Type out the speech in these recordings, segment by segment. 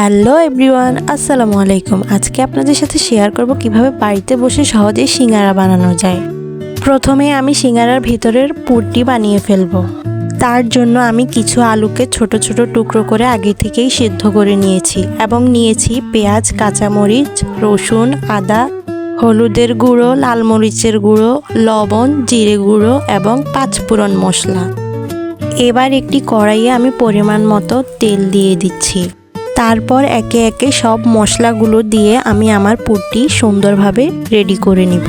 Hello everyone, আসসালামু আলাইকুম। আজকে আপনাদের সাথে শেয়ার করব কীভাবে বাড়িতে বসে সহজেই সিঙ্গারা বানানো যায়। প্রথমে আমি সিঙ্গারার ভিতরের পুরটি বানিয়ে ফেলব। তার জন্য আমি কিছু আলুকে ছোট ছোট টুকরো করে আগে থেকেই সিদ্ধ করে নিয়েছি এবং নিয়েছি পেঁয়াজ, কাঁচামরিচ, রসুন, আদা, হলুদের গুঁড়ো, লাল মরিচের গুঁড়ো, লবণ, জিরে গুঁড়ো এবং পাঁচপুরন মশলা। এবার একটি কড়াইয়ে আমি পরিমাণ মতো তেল দিয়ে দিচ্ছি। তারপর একে একে সব মশলাগুলো দিয়ে আমি আমার পুরটি সুন্দরভাবে রেডি করে নিব।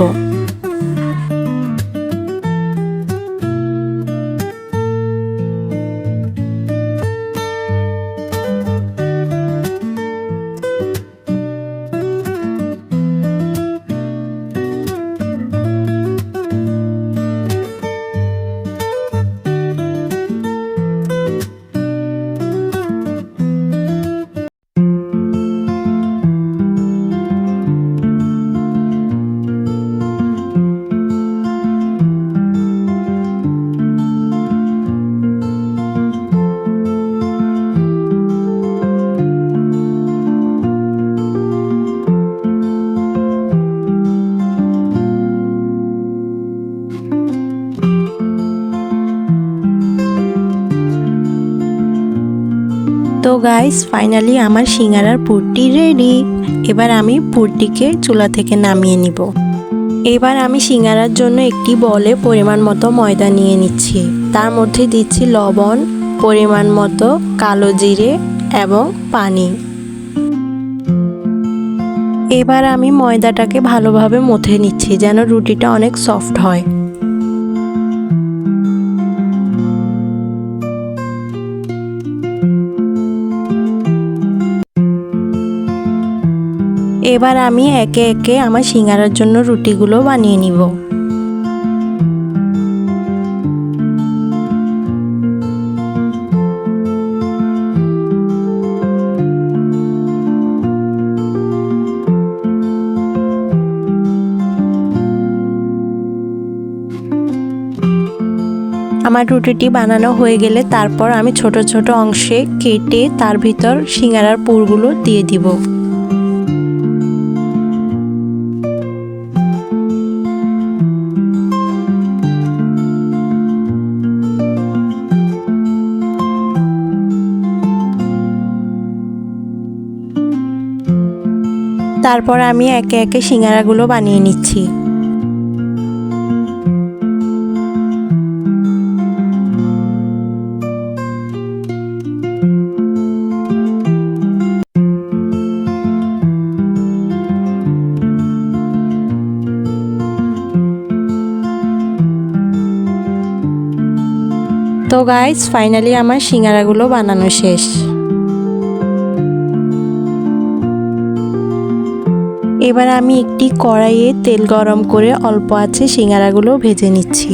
তো গাইস ফাইনালি আমার সিঙ্গারার পুরটি রেডি এবার আমি পুরটিকে চুলা থেকে নামিয়ে নিব। এবার আমি সিঙ্গারার জন্য একটি বলে পরিমাণ মতো ময়দা নিয়ে নিচ্ছি। তার মধ্যে দিচ্ছি লবণ, পরিমাণ মতো কালো জিরে এবং পানি। এবার আমি ময়দাটাকে ভালোভাবে মথে নিচ্ছি যেন রুটিটা অনেক সফট হয়। এবার আমি একে একে আমার সিঙ্গারার জন্য রুটিগুলো বানিয়ে নিব। আমার রুটিটি বানানো হয়ে গেলে তারপর আমি ছোট ছোট অংশে কেটে তার ভিতর সিঙ্গারার পুরগুলো দিয়ে দিব। তারপর আমি একে একে সিঙ্গারাগুলো বানিয়ে নিচ্ছি। তো গাইজ ফাইনালি আমার সিঙ্গারাগুলো বানানো শেষ। এবার আমি একটি কড়াইয়ে তেল গরম করে অল্প আছে সিঙ্গারাগুলো ভেজে নিচ্ছি।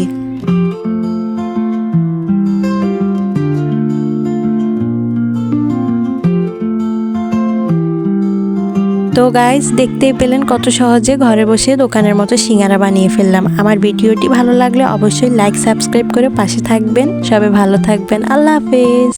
তো গাইস দেখতেই পেলেন কত সহজে ঘরে বসে দোকানের মতো সিঙ্গারা বানিয়ে ফেললাম। আমার ভিডিওটি ভালো লাগলে অবশ্যই লাইক সাবস্ক্রাইব করে পাশে থাকবেন। সবাই ভালো থাকবেন। আল্লাহ হাফেজ।